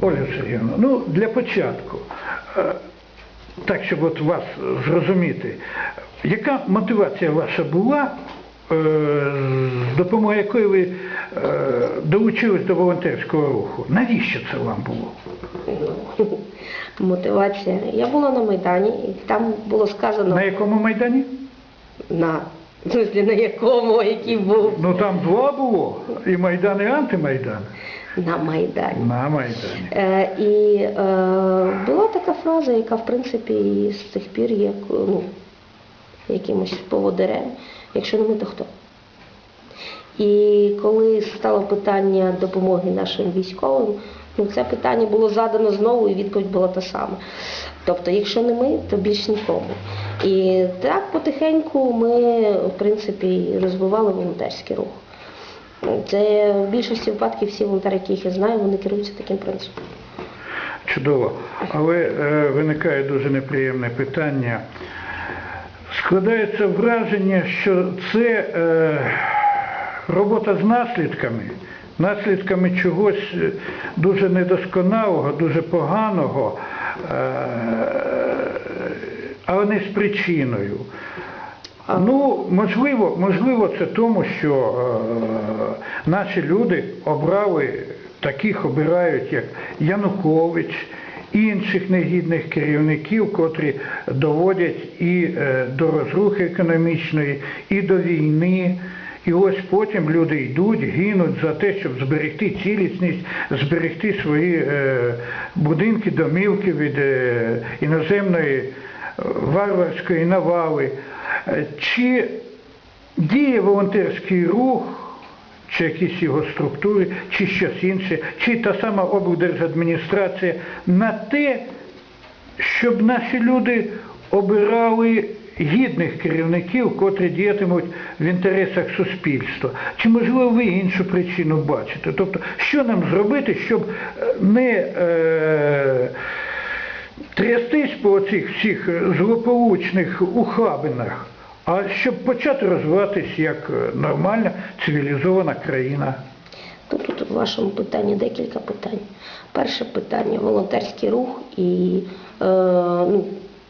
Ольга Сергіївна, ну для початку, е, так щоб от вас зрозуміти, яка мотивація ваша була, е, з допомогою якої ви долучились до волонтерського руху? Навіщо це вам було? Мотивація. Я була на Майдані, і там було сказано На якому майдані? на в на якому, який був Ну там два було, і Майдан, і антимайдан. на Майдані. На Майдані. Е, і е, була така фраза, яка в принципі і з тих пір є ну, якимось поводирем. Якщо не ми, то хто? І коли стало питання допомоги нашим військовим, ну це питання було задано знову, і відповідь була та сама. Тобто, якщо не ми, то більш нікому. І так потихеньку ми, в принципі, розвивали волонтерський рух. Це в більшості випадків всі волонтери, яких я знаю, вони керуються таким принципом. Чудово. Але е, виникає дуже неприємне питання. Складається враження, що це е, робота з наслідками, наслідками чогось е, дуже недосконалого, дуже поганого, але не з причиною. Ну, можливо, можливо, це тому, що е, наші люди обрали, таких обирають, як Янукович, інших негідних керівників, котрі доводять і е, до розрухи економічної, і до війни. І ось потім люди йдуть, гинуть за те, щоб зберегти цілісність, зберегти свої е, будинки, домівки від е, іноземної е, варварської навали. Е, Чи діє волонтерський рух, чи якісь його структури, чи щось інше, чи та сама облдержадміністрація на те, щоб наші люди обирали гідних керівників, котрі діятимуть в інтересах суспільства. Чи можливо ви іншу причину бачите? Тобто, що нам зробити, щоб е, не е, трястись по цих всіх злополучних ухабинах, а щоб почати розвиватись як нормальна цивілізована країна? Тут, в вашому питанні декілька питань. Перше питання волонтерський рух і е, ну,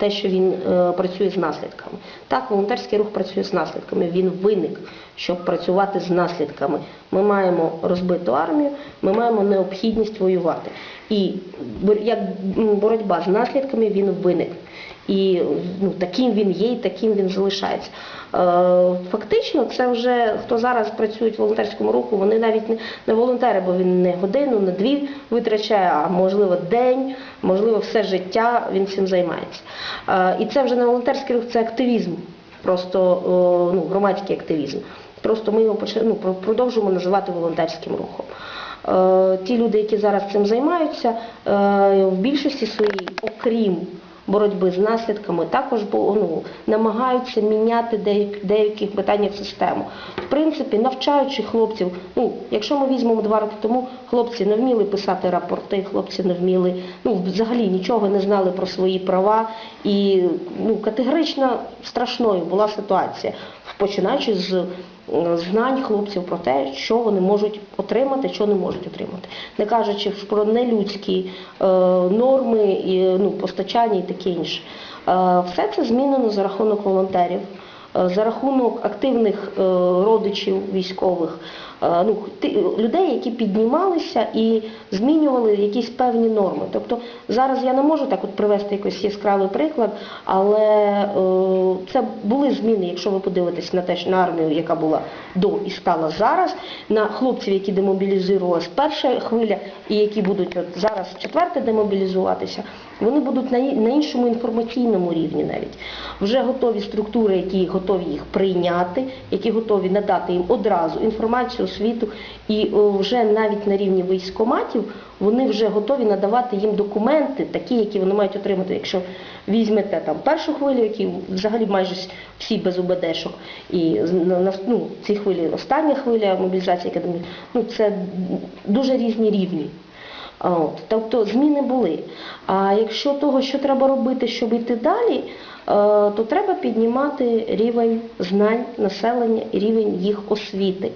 те, що він е, працює з наслідками. Так, волонтерський рух працює з наслідками. Він виник, щоб працювати з наслідками. Ми маємо розбиту армію, ми маємо необхідність воювати. І як боротьба з наслідками він виник. І ну, таким він є, і таким він залишається. Е, фактично, це вже хто зараз працює в волонтерському руху, вони навіть не, не волонтери, бо він не годину, не дві витрачає, а можливо день, можливо, все життя він цим займається. Е, і це вже не волонтерський рух, це активізм, просто е, ну, громадський активізм. Просто ми його ну, продовжуємо називати волонтерським рухом. Ті люди, які зараз цим займаються, в більшості своїй, окрім боротьби з наслідками, також ну, намагаються міняти деяк- деякі питання в систему. В принципі, навчаючи хлопців, ну, якщо ми візьмемо два роки тому, хлопці не вміли писати рапорти, хлопці не вміли, ну, взагалі нічого не знали про свої права. І ну, категорично страшною була ситуація, починаючи з знань хлопців про те, що вони можуть отримати, що не можуть отримати. Не кажучи про нелюдські е, норми, і, ну, постачання і таке інше. Е, все це змінено за рахунок волонтерів, е, за рахунок активних е, родичів військових, е, ну, людей, які піднімалися і змінювали якісь певні норми. Тобто зараз я не можу так от привести якийсь яскравий приклад, але е, це були зміни, якщо ви подивитесь на те, на армію, яка була до і стала зараз, на хлопців, які демобілізувалися перша хвиля, і які будуть от зараз четверте демобілізуватися, вони будуть на, на іншому інформаційному рівні навіть. Вже готові структури, які готові їх прийняти, які готові надати їм одразу інформацію, освіту, і вже навіть на рівні військоматів вони вже готові надавати їм документи, такі, які вони мають отримати. Якщо візьмете там першу хвилю, які взагалі майже всі без УБДшок, і ну, ці хвилі остання хвиля мобілізації академії, ну це дуже різні рівні. От, тобто зміни були. А якщо того, що треба робити, щоб йти далі, е, то треба піднімати рівень знань населення і рівень їх освіти.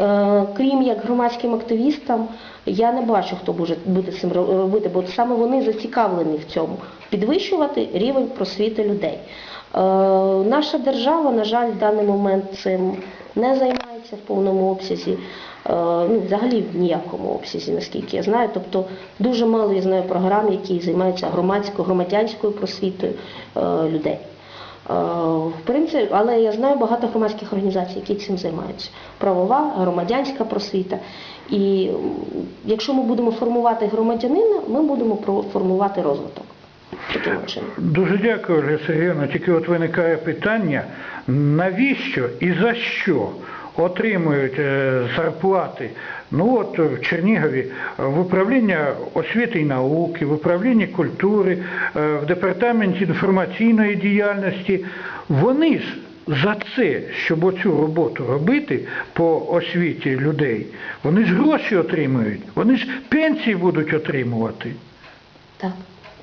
Е, Крім як громадським активістам, я не бачу, хто буде, буде цим робити, бо саме вони зацікавлені в цьому підвищувати рівень просвіти людей. Е, Наша держава, на жаль, в даний момент цим не займається в повному обсязі, е, ну, взагалі в ніякому обсязі, наскільки я знаю. Тобто дуже мало я знаю програм, які займаються громадською, громадянською просвітою е, людей. Е, В принципі, але я знаю багато громадських організацій, які цим займаються. Правова, громадянська просвіта. І якщо ми будемо формувати громадянина, ми будемо формувати розвиток. Дуже дякую, Ольга Сергійовна. Тільки от виникає питання, навіщо і за що отримують е, зарплати ну от в Чернігові е, в управління освіти і науки, в управлінні культури, е, в департаменті інформаційної діяльності. Вони ж за це, щоб оцю роботу робити по освіті людей, вони ж гроші отримують, вони ж пенсії будуть отримувати. Так.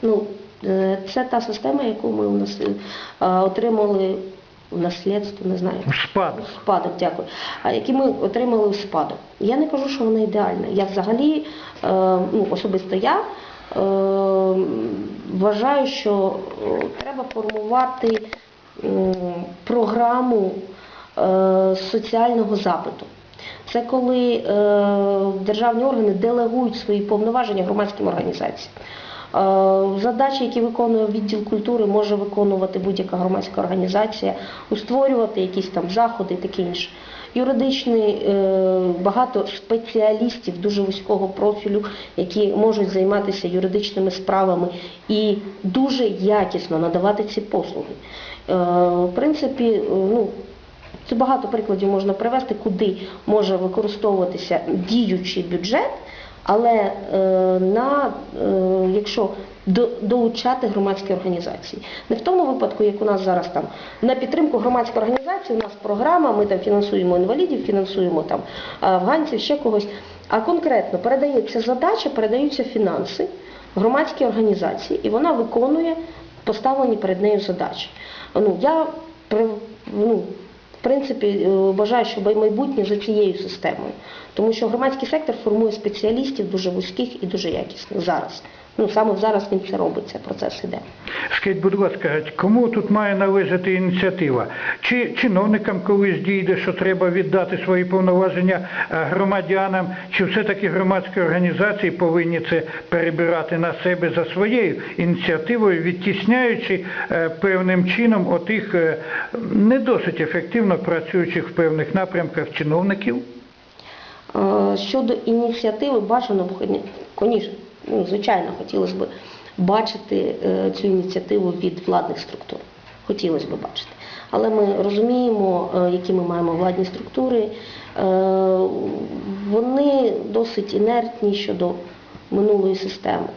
Ну, е, це та система, яку ми у нас е, отримали в наслідство, не знаю. В спадок. В спадок, дякую. А які ми отримали в спадок. Я не кажу, що вона ідеальна. Я взагалі, е, ну, особисто я е, вважаю, що е, треба формувати програму е, соціального запиту. Це коли е, державні органи делегують свої повноваження громадським організаціям. Е, Задачі, які виконує відділ культури, може виконувати будь-яка громадська організація, створювати якісь там заходи і таке інше. Юридичний е, багато спеціалістів дуже вузького профілю, які можуть займатися юридичними справами і дуже якісно надавати ці послуги. Е, В принципі, ну, це багато прикладів можна привести, куди може використовуватися діючий бюджет, але е, на, е, якщо до, долучати громадські організації. Не в тому випадку, як у нас зараз там на підтримку громадської організації, у нас програма, ми там фінансуємо інвалідів, фінансуємо там афганців, ще когось. А конкретно передається задача, передаються фінанси громадській організації, і вона виконує поставлені перед нею задачі. Ну, я ну, в принципі, е, бажаю, щоб майбутнє за цією системою. Тому що громадський сектор формує спеціалістів дуже вузьких і дуже якісних зараз. Ну, саме зараз він це робить, цей процес іде. Скажіть, будь ласка, кому тут має належати ініціатива? Чи чиновникам колись дійде, що треба віддати свої повноваження е, громадянам, чи все-таки громадські організації повинні це перебирати на себе за своєю ініціативою, відтісняючи е, певним чином отих е, не досить ефективно працюючих в певних напрямках чиновників? Щодо ініціативи, бажано коніше, ну, звичайно, хотілося б бачити е, цю ініціативу від владних структур. Хотілося б бачити. Але ми розуміємо, е, які ми маємо владні структури. Е, Вони досить інертні щодо минулої системи.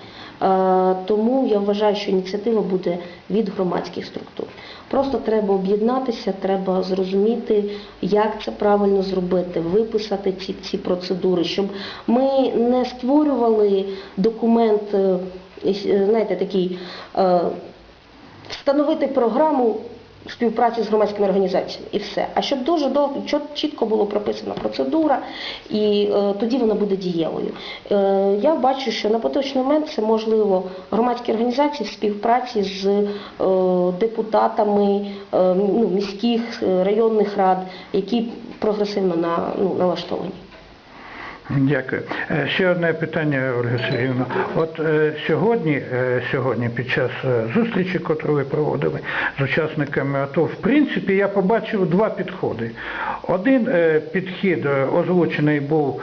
Е, Тому я вважаю, що ініціатива буде від громадських структур. Просто треба об'єднатися, треба зрозуміти, як це правильно зробити, виписати ці, ці процедури, щоб ми не створювали документ, е, е, знаєте, такий, встановити програму співпраці з громадськими організаціями і все. А щоб дуже довго, чітко було прописана процедура, і е, тоді вона буде дієвою. Е, я бачу, що на поточний момент це можливо громадські організації в співпраці з е, депутатами е, ну, міських е, районних рад, які прогресивно на, ну, налаштовані. Дякую. Е, Ще одне питання, Ольга Сергійовна. От е, сьогодні, е, сьогодні під час зустрічі, яку ви проводили з учасниками АТО, в принципі, я побачив два підходи. Один підхід озвучений був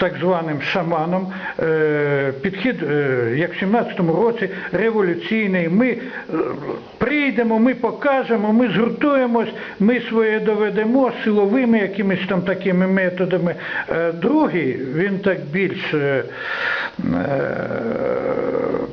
так званим шаманом, е, підхід, е, як в 17-му році, революційний. Ми е, прийдемо, ми покажемо, ми згуртуємось, ми своє доведемо силовими якимись там такими методами. Другий, він так більш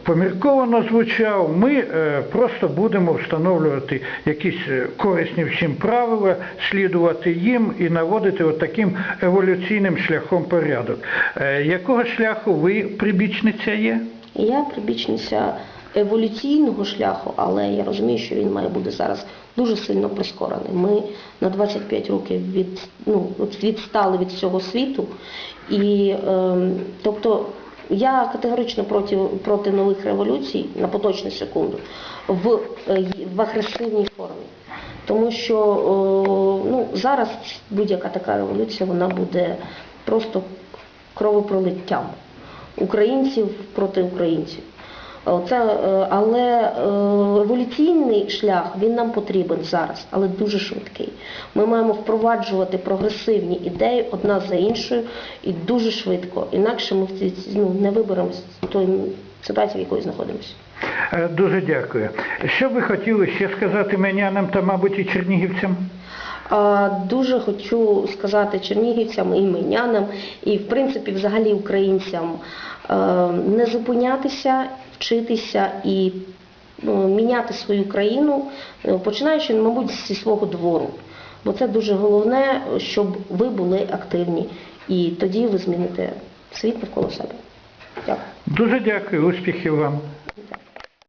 помірковано звучав. Ми е, просто будемо встановлювати якісь е, корисні всім правила, слідувати їм і наводити от таким еволюційним шляхом порядок. Е, Якого шляху ви прибічниця є? Я прибічниця еволюційного шляху, але я розумію, що він має бути зараз дуже сильно прискорений. Ми на 25 років від, ну, відстали від всього світу. І, ем, тобто, я категорично проти, проти нових революцій на поточну секунду в, е, в агресивній формі. Тому що о, ну, зараз будь-яка така революція вона буде просто кровопролиттям українців проти українців. Це, е, але е, еволюційний шлях він нам потрібен зараз, але дуже швидкий. Ми маємо впроваджувати прогресивні ідеї одна за іншою і дуже швидко. Інакше ми в цій ну, не виберемося з тої ситуації, в якої знаходимося. Е, Дуже дякую. Що ви хотіли ще сказати менянам та, мабуть, і чернігівцям? Дуже хочу сказати чернігівцям і менянам, і в принципі взагалі українцям е, не зупинятися, вчитися і ну, міняти свою країну, е, починаючи, мабуть, зі свого двору. Бо це дуже головне, щоб ви були активні, і тоді ви зміните світ навколо себе. Дякую. Дуже дякую, успіхів вам.